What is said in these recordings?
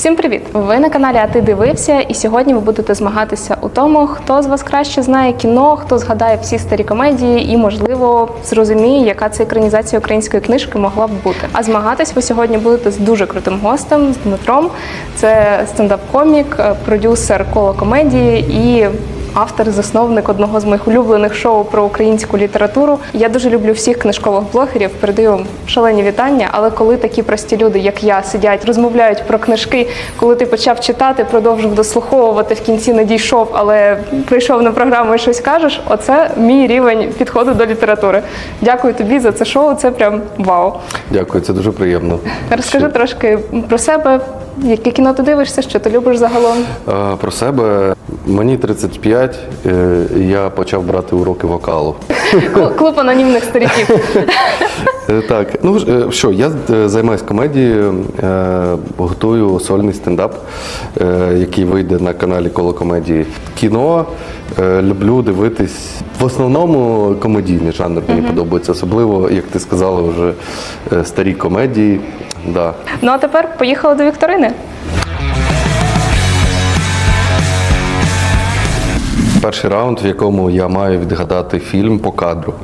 Всім привіт! Ви на каналі А ти дивився, і сьогодні ви будете змагатися у тому, хто з вас краще знає кіно, хто згадає всі старі комедії і, можливо, зрозуміє, яка це екранізація української книжки могла б бути. А змагатись ви сьогодні будете з дуже крутим гостем, з Дмитром. Це стендап-комік, продюсер коло комедії і. Автор, засновник одного з моїх улюблених шоу про українську літературу. Я дуже люблю всіх книжкових блогерів. Передаю вам шалені вітання. Але коли такі прості люди, як я, сидять, розмовляють про книжки, коли ти почав читати, продовжив дослуховувати в кінці не дійшов, але прийшов на програму і щось кажеш. Оце мій рівень підходу до літератури. Дякую тобі за це шоу. Це прям вау. Дякую, це дуже приємно. Розкажи трошки про себе, яке кіно ти дивишся, що ти любиш загалом. Е, Про себе мені 35, е, і я почав брати уроки вокалу. Клуб- анонімних стариків. Е, Так, ну е, що, я е, займаюся комедією, е, готую сольний стендап, е, який вийде на каналі Коло комедії. Кіно е, люблю дивитись. В основному комедійний жанр мені подобається, особливо, як ти сказала, вже е, старі комедії. Да. Ну а тепер поїхали до вікторини. Перший раунд, в якому я маю відгадати фільм по кадру.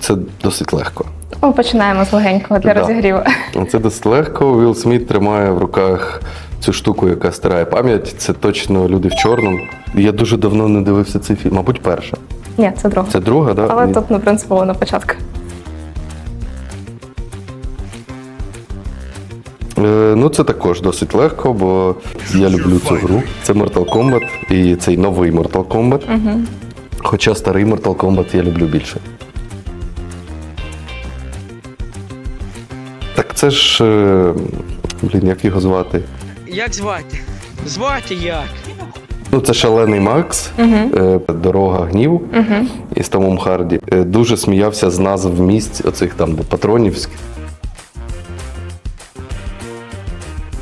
Це досить легко. Ми починаємо з легенького для Да. розігріву. Це досить легко. Вілл Сміт тримає в руках цю штуку, яка стирає пам'ять. Це точно люди в чорному. Я дуже давно не дивився цей фільм. Мабуть, перша. Ні, це друга. Це друга, да? Але Ні. тут не принципово на початку. Ну, це також досить легко, бо я люблю цю гру. Це Mortal Kombat і цей новий Mortal Kombat. Угу. Хоча старий Mortal Kombat я люблю більше. Так це ж. е, Блін, як його звати? Як звати? Звати як? Ну, це шалений Макс, е, дорога гніву із Томом Харді. Е, Дуже сміявся з назв місць, оцих там де патронівських.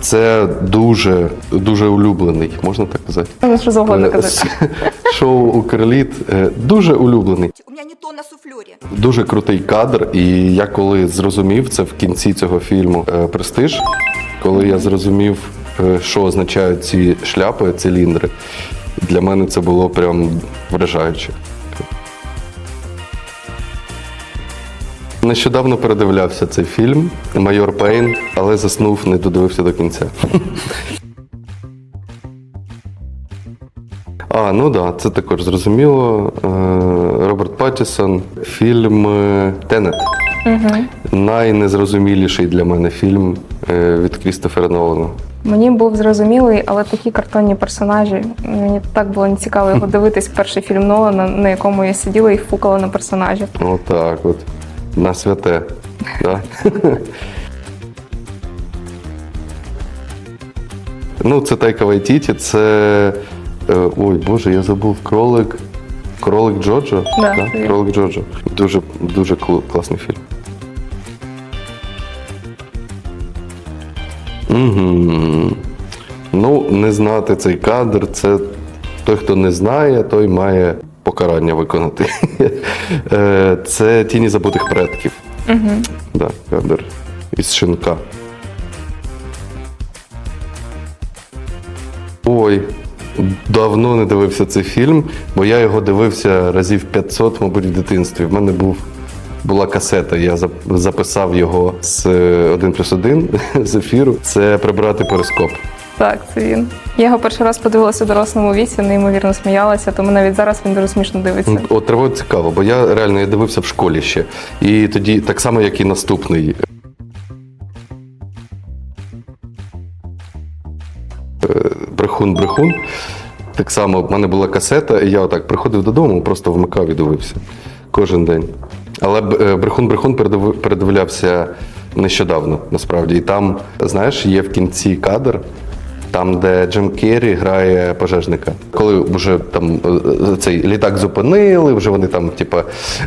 Це дуже, дуже улюблений, можна так казати. Ну, що завгодно Е, казати. Шоу Укрліт е, дуже улюблений. У меня не то на суфлере. Дуже крутий кадр, і я коли зрозумів це в кінці цього фільму е, Престиж, коли я зрозумів, що означають ці шляпи, циліндри, для мене це було прям вражаюче. Нещодавно передивлявся цей фільм Майор Пейн, але заснув, не додивився до кінця. А, ну так, да, це також зрозуміло. Е, Роберт Паттісон, фільм Тенет. Найнезрозуміліший для мене фільм е, від Крістофера Нолана. Мені був зрозумілий, але такі картонні персонажі. Мені так було нецікаво його дивитись. Перший фільм Нолана, на якому я сиділа і фукала на персонажів. Отак от. На святе. Да? ну, це Тайка Вайтіті, це. е, Ой, Боже, я забув кролик. Кролик Джоджо? Да, він. Кролик Джоджо. Дуже, дуже класний фільм. Угу. Ну, не знати цей кадр, це той, хто не знає, той має покарання виконати. Е, Це тіні забутих предків. Угу. Да, кадр із шинка. Ой, давно не дивився цей фільм, бо я його дивився разів 500, мабуть, в дитинстві. В мене був. Була касета, я записав його з 1 плюс 1 з ефіру. Це прибрати перископ. Так, це він. Я його перший раз подивилася в дорослому віці, неймовірно сміялася, тому навіть зараз він дуже смішно дивиться. От тривога цікаво, бо я реально я дивився в школі ще. І тоді так само, як і наступний. Брехун, брехун. Так само в мене була касета, і я отак приходив додому, просто вмикав і дивився кожен день. Але е, брехун брехун передивлявся нещодавно, насправді. І там, знаєш, є в кінці кадр, там, де Джим Керрі грає пожежника. Коли вже там е, е, цей літак зупинили, вже вони там, типа,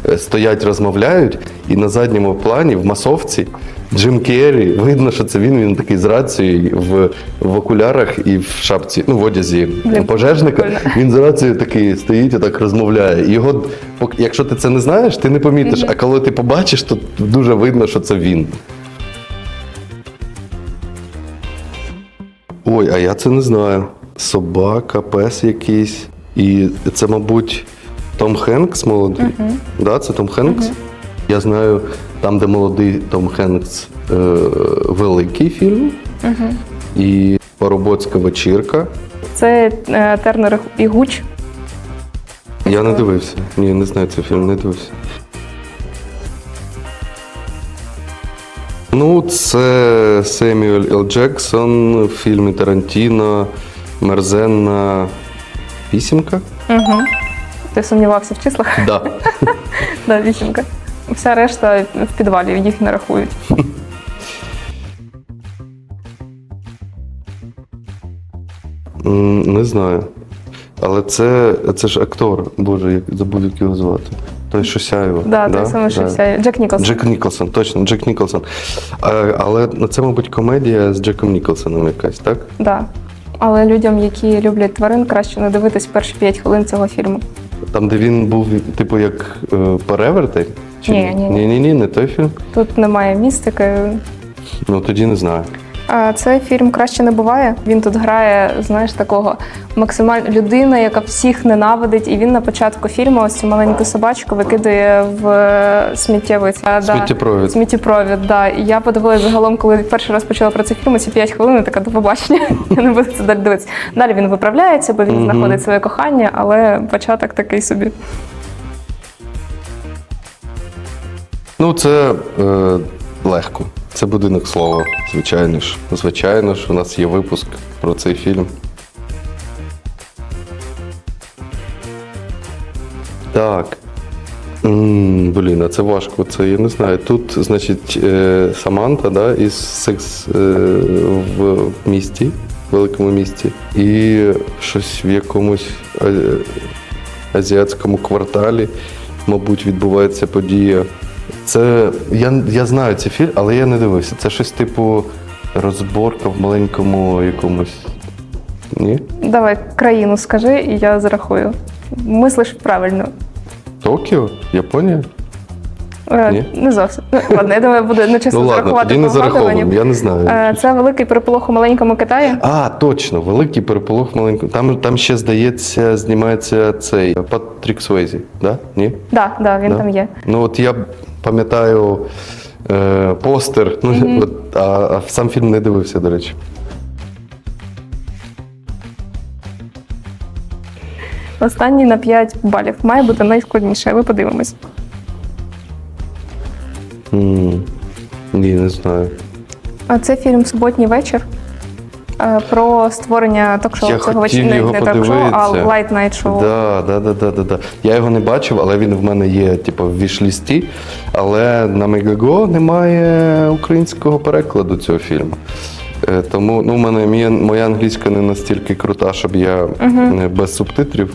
е, стоять, розмовляють, і на задньому плані в масовці Джим Керрі, видно, що це він, він такий з рацією в, в окулярах і в шапці, ну, в одязі пожежника. прикольно. Він з рацією такий стоїть і так розмовляє. Його, якщо ти це не знаєш, ти не помітиш. А коли ти побачиш, то дуже видно, що це він. Ой, а я це не знаю. Собака, пес якийсь. І це, мабуть, Том Хенкс молодий. Да, це Том Хенкс. Я знаю, там, де молодий Том Хенкс, е, великий фільм. І Поробоцька вечірка. Це е, Тернер і Гуч. Я не дивився. Ні, не знаю цей фільм, не дивився. Ну, це Семюель Л. Джексон в фільмі Тарантіно, Мерзенна вісімка. Угу. Ти сумнівався в числах? Да. Да, вісімка. Вся решта в підвалі, їх не рахують. М, Не знаю. Але це, це ж актор, боже, як забув, як його звати. Той, що сяєво. Да, той саме, що вся Джек Ніколсон. Джек Ніколсон, точно, Джек Ніколсон. А, але це, мабуть, комедія з Джеком Ніколсоном якась, так? Да. Але людям, які люблять тварин, краще не дивитись перші 5 хвилин цього фільму. Там, де він був, типу, як е, перевертень? Чи Ні, ні, ні. ні, ні, не той фільм. Тут немає містики. Ну тоді не знаю. А цей фільм краще не буває. Він тут грає, знаєш, такого максимально людина, яка всіх ненавидить, і він на початку фільму ось цю маленьку собачку викидає в е, сміттєвий да. Сміттєпровід. Сміттєпровід, да. І я подивилася загалом, коли перший раз почала про цей фільм, ці 5 хвилин, я така до побачення. Я не буду це далі дивитися. Далі він виправляється, бо він знаходить своє кохання, але початок такий собі. Ну, це е, легко. Це будинок слова, звичайно ж. Звичайно ж, у нас є випуск про цей фільм. Так. М, Блін, а це важко. Це я не знаю. Тут, значить, е, Саманта, да, із секс е, в місті, великому місті, і щось в якомусь е, азіатському кварталі, мабуть, відбувається подія. Це я, я знаю цей фільм, але я не дивився. Це щось типу розборка в маленькому якомусь. Ні? Давай країну скажи, і я зарахую. Мислиш правильно. Токіо? Японія? Е, Ні? Не зовсім. Ну, Ладно, я думаю, буде нечесно Ну ладно, зарахувати тоді не зараховуємо, я не знаю. Е, Це великий переполох у маленькому Китаї. А, точно, великий переполох в маленькому. Там, там ще, здається, знімається цей Патрік Суейзі, да? Ні? Да, да, він Да? там є. Ну от я пам'ятаю е, постер, ну, от, а, а сам фільм не дивився, до речі. Останній на 5 балів. Має бути найскладніше, але подивимось. М, Ні, не знаю. А це фільм Суботній вечір. Е, Про створення ток-шоу Я цього хотів його Не ток-шоу, а подивитися. лайт найт шоу. Да, да, да, да, да, да. Я його не бачив, але він в мене є, типу, в вішлісті. Але на Мегаго немає українського перекладу цього фільму. Е, Тому ну, в мене моя, моя англійська не настільки крута, щоб я е, без субтитрів.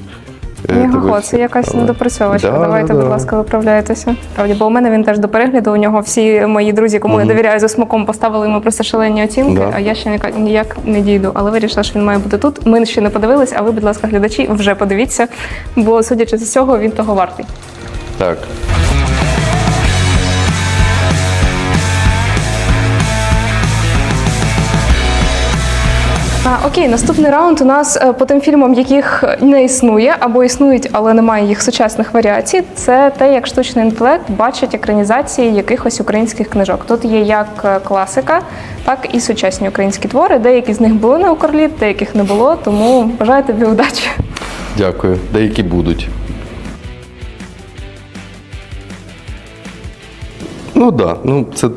Е, це якась недопрацьовочка. Да, Давайте, да, будь да. ласка, виправляйтеся. Правді, бо у мене він теж до перегляду. У нього всі мої друзі, кому я довіряю за смаком, поставили йому просто шалені оцінки, Да. а я ще ніяк, ніяк не дійду. Але вирішила, що він має бути тут. Ми ще не подивились, а ви, будь ласка, глядачі, вже подивіться, бо судячи з цього, він того вартий. Так. А, окей, наступний раунд у нас е, по тим фільмам, яких не існує або існують, але немає їх сучасних варіацій. Це те, як штучний інтелект бачить екранізації якихось українських книжок. Тут є як е, класика, так і сучасні українські твори. Деякі з них були на Укрліт, деяких не було. Тому бажаю тобі удачі. Дякую. Деякі будуть. Ну так, да. ну це,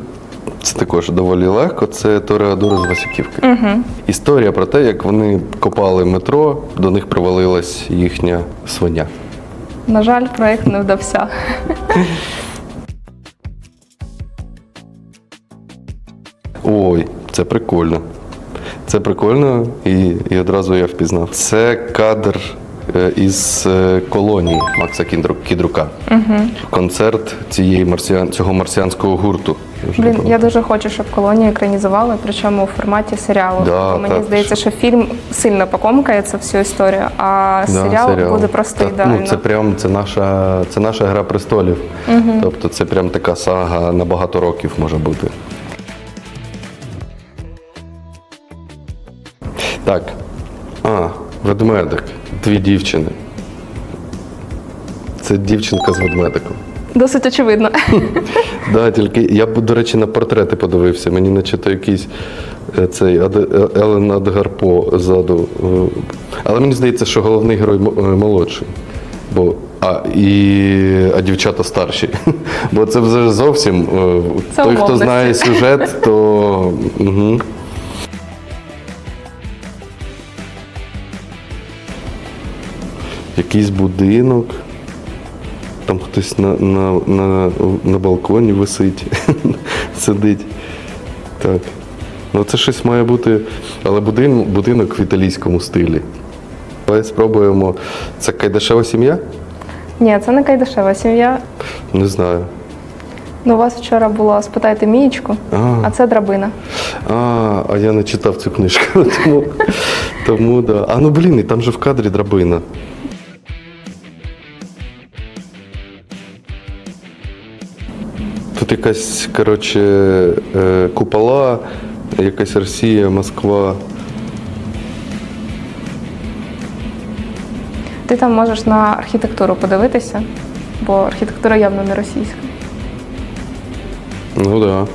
це також доволі легко. Це Тореадор з Васюківки. Угу. Історія про те, як вони копали метро, до них провалилась їхня свиня. На жаль, проект не вдався. Ой, це прикольно. Це прикольно, і, і одразу я впізнав. Це кадр із е, колонії Макса Кіндру- Кідрука. Угу. Концерт цієї марсіан, цього марсіанського гурту. Блін, я дуже хочу, щоб колонію екранізували, причому у форматі серіалу. Да, мені так, здається, що фільм сильно покомкає цю всю історію, а Да, серіал, буде просто Та, ідеально. Ну, це прям це наша, це наша гра престолів. Угу. Тобто це прям така сага на багато років може бути. Так. Ведмедик. Дві дівчини. Це дівчинка з ведмедиком. Досить очевидно. Да, тільки я до речі, на портрети подивився. Мені наче то якийсь е, цей е, Елен Адгарпо ззаду. е, Але мені здається, що головний герой молодший. Бо, а, і, а дівчата старші. Бо це вже зовсім Це той, хто знає сюжет, то. Угу. Якийсь будинок. Там хтось на, на, на, на балконі висить, сидить. Так. Ну це щось має бути, але будин, будинок в італійському стилі. Давай спробуємо. Це кайдашева сім'я? Ні, це не кайдашева сім'я. Не знаю. Ну, у вас вчора було спитайте Мієчку, А. а це драбина. А, а я не читав цю книжку. Тому, тому да. А ну блін, і там же в кадрі драбина. Тут якась, коротше, е, купола, якась Росія, Москва. Ти там можеш на архітектуру подивитися, бо архітектура явно не російська. Ну так. Да.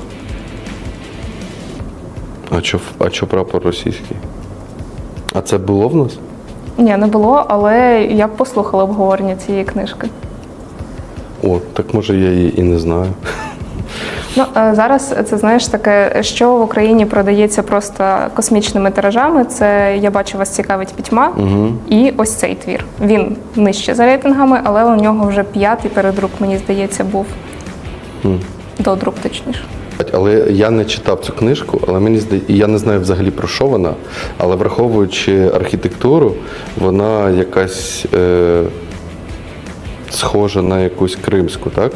А чо, а чо прапор російський? А це було в нас? Ні, не було, але я б послухала обговорення цієї книжки. О, так може я її і не знаю. Ну е, зараз це знаєш таке, що в Україні продається просто космічними тиражами. Це я бачу, вас цікавить пітьма. Угу. І ось цей твір. Він нижче за рейтингами, але у нього вже п'ятий передрук, мені здається, був. Додрук, точніше. Але я не читав цю книжку, але мені здається, я не знаю взагалі про що вона, але враховуючи архітектуру, вона якась е, схожа на якусь кримську, так?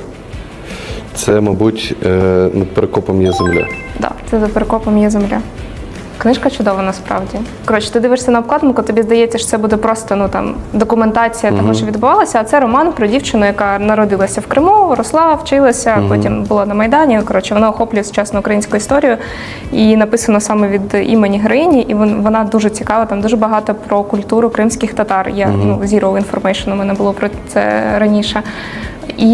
Це, мабуть, е, над перекопом є земля. Да, це за перекопом є земля. Книжка чудова насправді. Коротше, ти дивишся на обкладинку, тобі здається, що це буде просто ну там документація того, що відбувалося. А це роман про дівчину, яка народилася в Криму, росла, вчилася, потім була на Майдані. Коротше, вона охоплює сучасну українську історію і написано саме від імені героїні, і вона дуже цікава. Там дуже багато про культуру кримських татар. Я ну zero information, у мене було про це раніше. І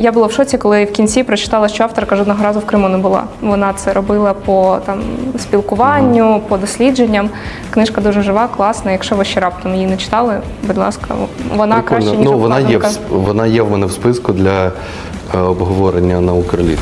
я була в шоці, коли в кінці прочитала, що авторка жодного разу в Криму не була. Вона це робила по там спілкуванню, по дослідженням. Книжка дуже жива, класна. Якщо ви ще раптом її не читали, будь ласка, вона краще ніж ну, вона є, в, вона є в мене в списку для е, обговорення на Укрліт.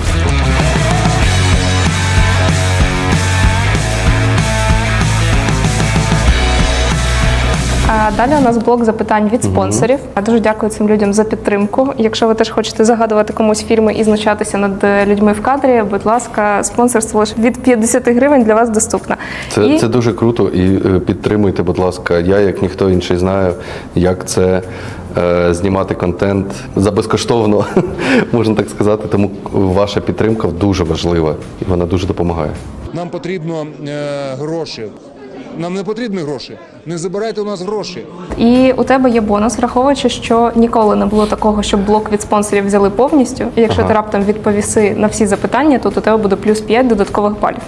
Далі у нас блок запитань від спонсорів. А Дуже дякую цим людям за підтримку. Якщо ви теж хочете загадувати комусь фільми і знущатися над е, людьми в кадрі, будь ласка, спонсорство лише від 50 гривень для вас доступно. Це, І- це дуже круто і е, підтримуйте, будь ласка. Я, як ніхто інший, знаю, як це е, знімати контент за безкоштовно, можна так сказати. Тому ваша підтримка дуже важлива і вона дуже допомагає. Нам потрібно е, гроші. Нам не потрібні гроші. Не забирайте у нас гроші. І у тебе є бонус, враховуючи, що ніколи не було такого, щоб блок від спонсорів взяли повністю. І якщо Ага. ти раптом відповіси на всі запитання, то у тебе буде плюс 5 додаткових балів.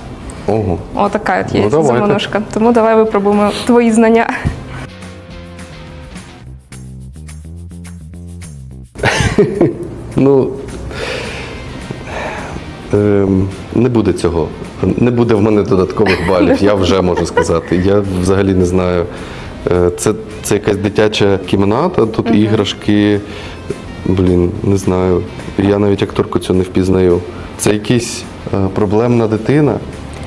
Ого. Отака от є Ну, заманушка. Тому давай випробуємо твої знання. Ну не буде цього. Не буде в мене додаткових балів, я вже можу сказати. Я взагалі не знаю. Е, Це, це якась дитяча кімната, тут іграшки. Блін, не знаю. Я навіть акторку цю не впізнаю. Це якась е, проблемна дитина.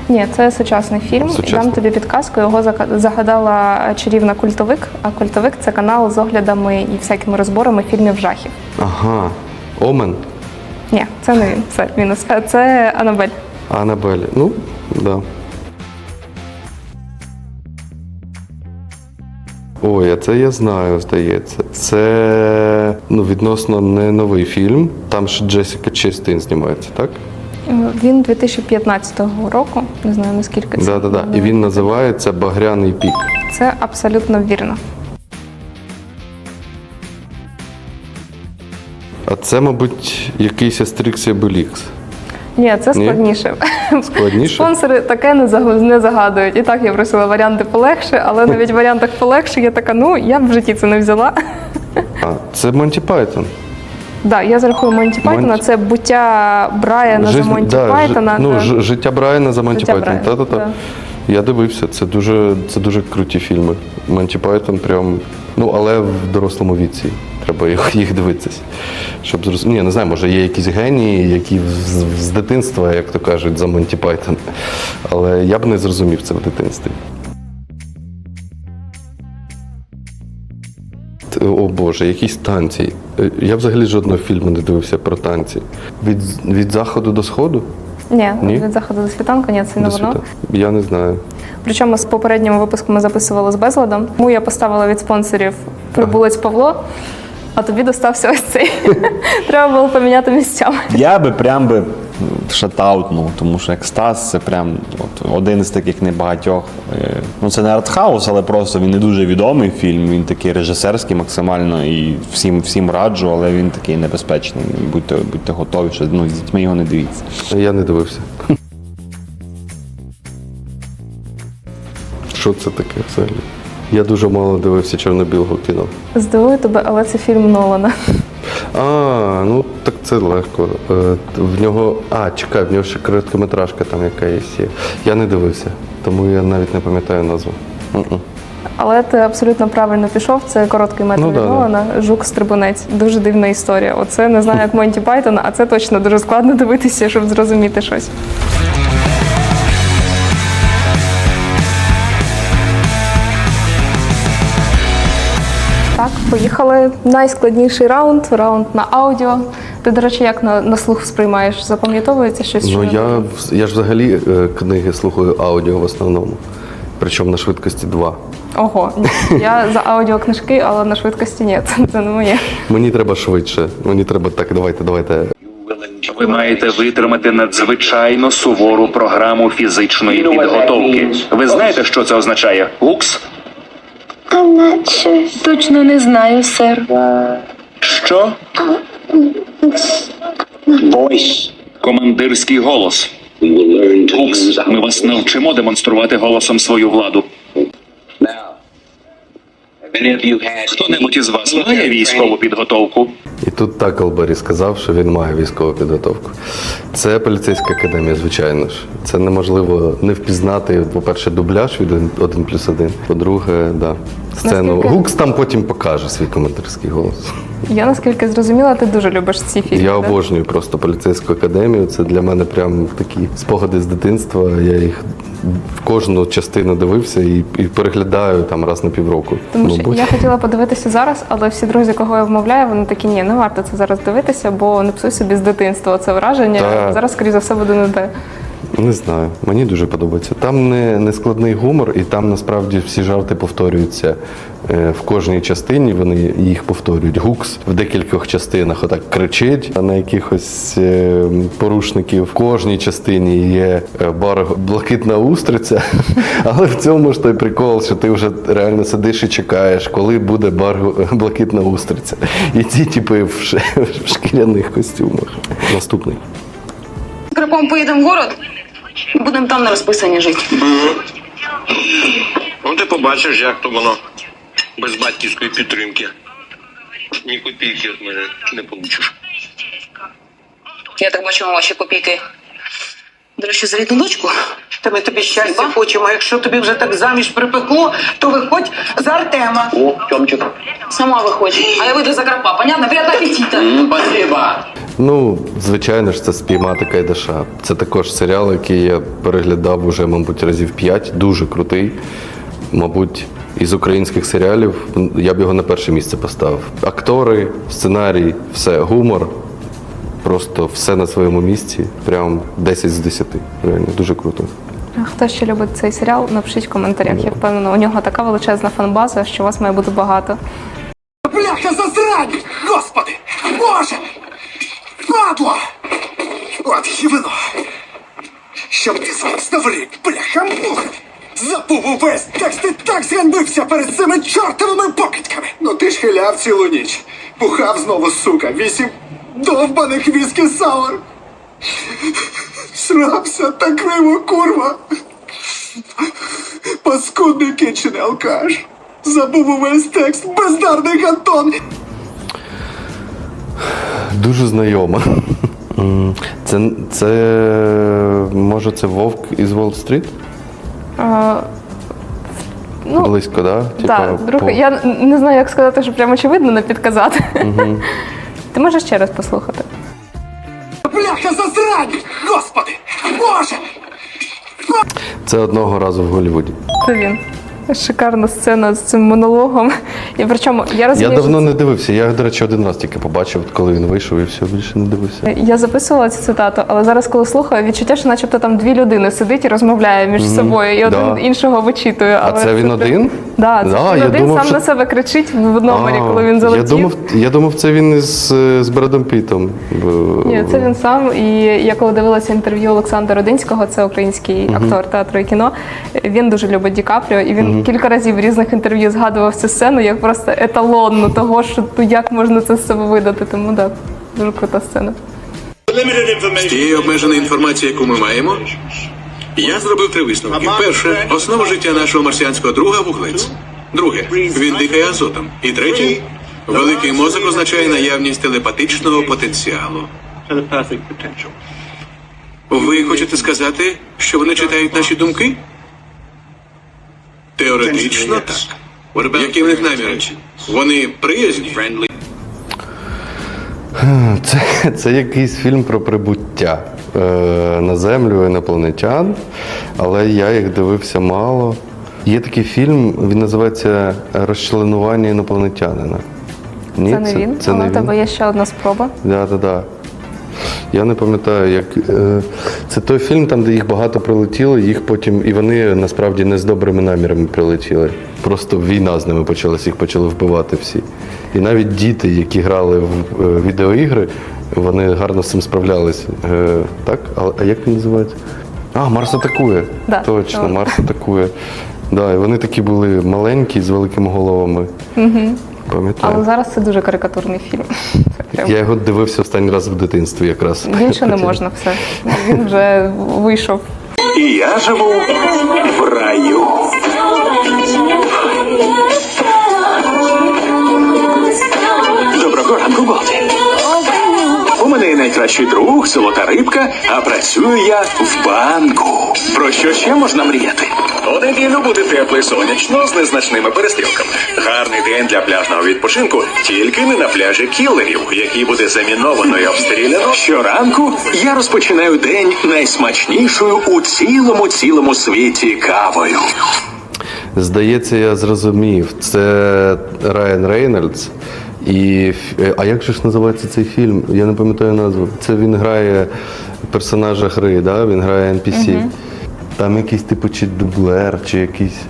Ні, це сучасний фільм. Сучасний. Дам тобі підказку. Його загадала чарівна культовик. А культовик це канал з оглядами і всякими розборами фільмів жахів. Ага. Омен. Ні, це не він. Це мінус. Е, Це Анабель. Анабель. Ну, да. Ой, а це я знаю, здається. Це ну, відносно не новий фільм. Там ще Джесіка Честейн знімається, так? Він 2015 року. Не знаю наскільки це. Так, так, так. І він називається Багряний пік. Це абсолютно вірно. А це, мабуть, якийсь Астрікс і Белікс. Ні, це Ні? складніше. Складніше? Спонсори таке не загадують. І так я просила варіанти полегше, але навіть в варіантах полегше я така, ну я б в житті це не взяла. А, це Монті Пайтон. Да, я зарахую Монті Пайтона. Монті. Це буття Брайана за Монті да, Пайтона. ну, ж- життя Брайана за Монті Життя Пайтон. Брайана, Та-та-та. да. Я дивився, це дуже, це дуже круті фільми. Монті Пайтон прям. Ну, але в дорослому віці. Треба їх, дивитися. Щоб зрозуміти. Ні, не знаю, може є якісь генії, які з, з дитинства, як то кажуть, за Монті Пайтон. Але я б не зрозумів це в дитинстві. О Боже, якісь танці. Я взагалі жодного фільму не дивився про танці. Від, від заходу до сходу? Ні, Ні? від заходу до світанку, ні, це не воно. Я не знаю. Причому з попереднього випуску ми записували з безладом. Тому я поставила від спонсорів прибулець Павло, а тобі достався ось цей. Треба було поміняти місцями. Я би прям би шатаутнув, тому що екстаз це прям от, один з таких небагатьох. е, Ну це не артхаус, але просто він не дуже відомий фільм. Він такий режисерський максимально і всім всім раджу, але він такий небезпечний. Будьте, будьте готові, що ну, з дітьми його не дивіться. Я не дивився. Що це таке взагалі? Я дуже мало дивився чорно-білого кіно. Здивую тебе, але це фільм Нолана. А, ну так це легко. Е, В нього. А, чекай, в нього ще короткометражка там якась є. Я не дивився, тому я навіть не пам'ятаю назву. Але ти абсолютно правильно пішов. Це короткий метр Ну, да, да. Нолана. Жук стрибунець. Дуже дивна історія. Оце не знаю, як Монті Пайтон, а це точно дуже складно дивитися, щоб зрозуміти щось. Поїхали. Найскладніший раунд раунд на аудіо. Ти, до речі, як на, на слух сприймаєш? Запам'ятовується щось? Ну не я, я ж взагалі е, книги слухаю аудіо в основному. Причому на швидкості 2. Ого, ні. я за аудіокнижки, але на швидкості ні. Це не моє. Мені треба швидше. Мені треба так, давайте, давайте. Ви маєте витримати надзвичайно сувору програму фізичної підготовки. Ви знаєте, що це означає? Укс? I'm not sure. Точно не знаю, сер. Що? Командирський голос. Кукс, ми вас навчимо демонструвати голосом свою владу. Хто-небудь із вас має військову підготовку? І тут Таклбері сказав, що він має військову підготовку. Це поліцейська академія, звичайно ж. Це неможливо не впізнати, по-перше, дубляж від 1 плюс 1. По-друге, да. Сцену. Наскільки- Гукс там потім покаже свій командирський голос. Я наскільки зрозуміла, ти дуже любиш ці фільми. Я да? обожнюю просто поліцейську академію. Це для мене прям такі спогади з дитинства. Я їх в кожну частину дивився і, і переглядаю там раз на півроку. Тому що мабуть. я хотіла подивитися зараз, але всі друзі, кого я вмовляю, вони такі, ні, не варто це зараз дивитися, бо не псуй собі з дитинства це враження. Так. Зараз, скоріш за все, буде не те. Не знаю, мені дуже подобається. Там не, не складний гумор, і там насправді всі жарти повторюються е, в кожній частині. Вони їх повторюють. Гукс в декількох частинах отак кричить а на якихось е, порушників. В кожній частині є е, бар блакитна устриця, але в цьому ж той прикол, що ти вже реально сидиш і чекаєш, коли буде бар блакитна устриця. І ці типи в, шкіряних костюмах. Наступний. Криком поїдемо в город, будемо там на розписанні жити. Ну, ти побачиш, як то воно без батьківської підтримки. Ні копійки від мене не получиш. Я так бачу ваші копійки. До речі, за рідну дочку. Та ми тобі щастя хочемо. Якщо тобі вже так заміж припекло, то виходь за Артема. О, Тьомчик. Сама виходь. А я вийду за Карпа, понятно? Приятна апетита. Спасибо. Ну, звичайно ж, це спіймати Кайдаша. Це також серіал, який я переглядав уже, мабуть, разів п'ять. Дуже крутий. Мабуть, із українських серіалів я б його на перше місце поставив. Актори, сценарій, все, гумор. Просто все на своєму місці. Прям 10 з 10. Реально, дуже круто. А Хто ще любить цей серіал, напишіть в коментарях. Я впевнена, у нього така величезна фанбаза, що вас має бути багато. Бляха засранник! Господи! Боже! Падло! От і вино. Щоб ти знов рік, бляха муха! Забув увесь текст і так зганьбився перед цими чортовими покидьками! Ну ти ж хиляв цілу ніч. Бухав знову, сука, вісім довбаних віскі саур. Срався та криво, курва. Паскудний кінчений алкаш. Забув увесь текст, бездарний гантон. Дуже знайома. Це, це може це Вовк із Уолл-стріт? А, ну, Близько, да? так, друг, по- я не знаю, як сказати, що прямо очевидно не підказати. Ти можеш ще раз послухати? Бляха засрань! Господи! Боже! Це одного разу в Голлівуді. Це він. Шикарна сцена з цим монологом. І причому я Я давно що не дивився. Я, до речі, один раз тільки побачив, коли він вийшов, і все більше не дивився. я записувала цю цитату, але зараз, коли слухаю, відчуття, що начебто там дві людини сидить і розмовляє між собою, і один Да. іншого вичитує. А Але це він прям- один? Да, це Да, він я один думав, сам що- на себе кричить в номері, А, коли він залетів. Я думав, я думав, це він із з Бредом Пітом. Ні, це він сам. І я коли дивилася інтерв'ю Олександра Родинського, це український актор театру і кіно. Він дуже любить Ді Капріо, і він кілька разів в різних інтерв'ю згадував цю сцену як просто еталонну того, що ну, як можна це з себе видати. Тому так, дуже крута сцена. З тієї обмеженої інформації, яку ми маємо, я зробив три висновки. Перше, основа життя нашого марсіанського друга вуглець. Друге, він дихає азотом. І третє, великий мозок означає наявність телепатичного потенціалу. Ви хочете сказати, що вони читають наші думки? Теоретично так. Які в них наміри? Вони приязні? Це, це якийсь фільм про прибуття е, на землю інопланетян, але я їх дивився мало. Є такий фільм, він називається Розчленування інопланетянина. Ні, Це не він, Це але не в тебе є ще одна спроба. Да, да, да. Я не пам'ятаю, як е, це той фільм, там, де їх багато прилетіло, їх потім, і вони насправді не з добрими намірами прилетіли. Просто війна з ними почалась, їх почали вбивати всі. І навіть діти, які грали в е, відеоігри, вони гарно з цим справлялися. Е, так? А, а як він називається? А, Марс атакує. Да, Точно. Марс атакує. Да, і вони такі були маленькі, з великими головами. Угу. Пам'ятаю. Але зараз це дуже карикатурний фільм. Я його дивився останній раз в дитинстві якраз. Більше не можна все. Він вже вийшов. І я живу в раю. Доброго ранку, Голді. Найкращий друг, золота рибка, а працюю я в банку. Про що ще можна мріяти? У неділю буде тепло і сонячно з незначними перестрілками. Гарний день для пляжного відпочинку, тільки не на пляжі кілерів, який буде заміновано і обстріляно. Щоранку я розпочинаю день найсмачнішою у цілому цілому світі кавою. Здається, я зрозумів. Це Райан Рейнольдс. І е, а як же ж називається цей фільм? Я не пам'ятаю назву. Це він грає персонажа гри, да? він грає NPC. Там якийсь типу чи дублер, чи якийсь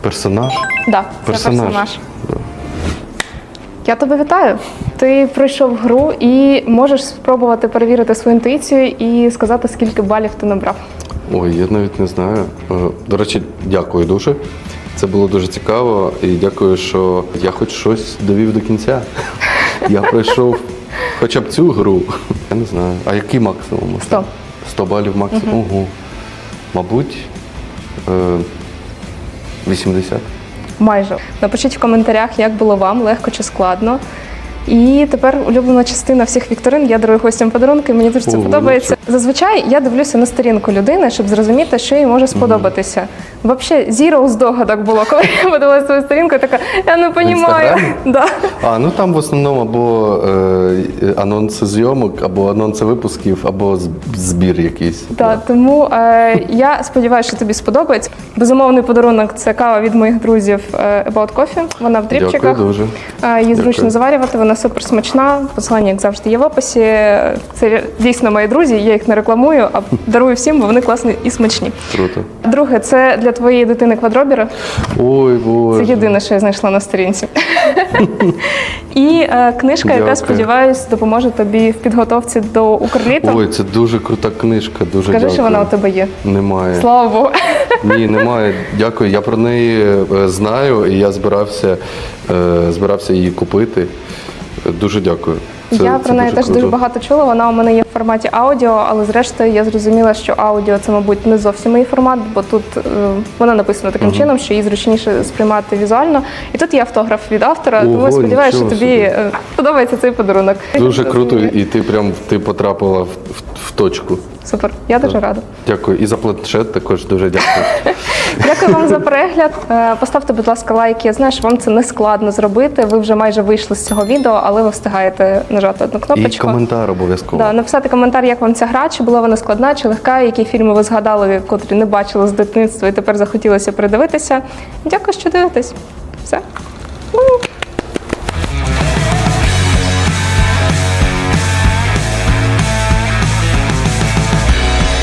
персонаж. Да, це Персонаж. персонаж. Я тебе вітаю. Ти пройшов гру і можеш спробувати перевірити свою інтуїцію і сказати, скільки балів ти набрав. Ой, я навіть не знаю. Е, До речі, дякую дуже. Це було дуже цікаво і дякую, що я хоч щось довів до кінця. Я пройшов хоча б цю гру. Я не знаю. А який максимум? Сто. 100 балів максимум. Ого. Мабуть, е, 80. Майже. Напишіть в коментарях, як було вам, легко чи складно. І тепер улюблена частина всіх вікторин. Я дарую гостям подарунки. Мені дуже це О, подобається. Зазвичай я дивлюся на сторінку людини, щоб зрозуміти, що їй може сподобатися. Взагалі, зіро здогадок було, коли я подивилася свою сторінку, я така я не розумію. Да. А, ну там в основному або е, анонси зйомок, або анонси випусків, або збір якийсь. Так, тому е, я сподіваюся, що тобі сподобається. Безумовний подарунок це кава від моїх друзів е, About Coffee. Вона в дрібчиках. Дякую дуже. Е, Її зручно Дякую. заварювати, вона супер смачна. Посилання, як завжди, є в описі. Це дійсно мої друзі, я їх не рекламую, а дарую всім, бо вони класні і смачні. Круто. Друге, це для твоєї дитини квадробіри. Ой, Це єдине, що я знайшла на сторінці. І е, книжка, яка, Дякую. сподіваюсь, допоможе тобі в підготовці до Укрліту. Ой, це дуже крута книжка. Дуже Скажи, дякую. що вона у тебе є. Немає. Слава Богу. Ні, немає. Дякую. Я про неї е, знаю, і я збирався, е, збирався її купити. Дуже дякую. Це- я це про неї теж круто. дуже багато чула. Вона у мене є в форматі аудіо, але зрештою я зрозуміла, що аудіо це, мабуть, не зовсім мій формат, бо тут е, вона написана таким чином, що її зручніше сприймати візуально. І тут є автограф від автора, Ого, тому сподіваюся, що тобі собі. е, подобається цей подарунок. Дуже круто, і ти прям ти потрапила в, в, в точку. Супер, я дуже рада. Дякую. І за планшет також дуже дякую. Дякую вам за перегляд. Е, Поставте, будь ласка, лайк. Я знаю, що вам це не складно зробити. Ви вже майже вийшли з цього відео, але ви встигаєте нажати одну кнопочку. І коментар обов'язково. Да, написати коментар, як вам ця гра, чи була вона складна, чи легка, які фільми ви згадали, котрі не бачили з дитинства і тепер захотілося передивитися. Дякую, що дивитесь. Все.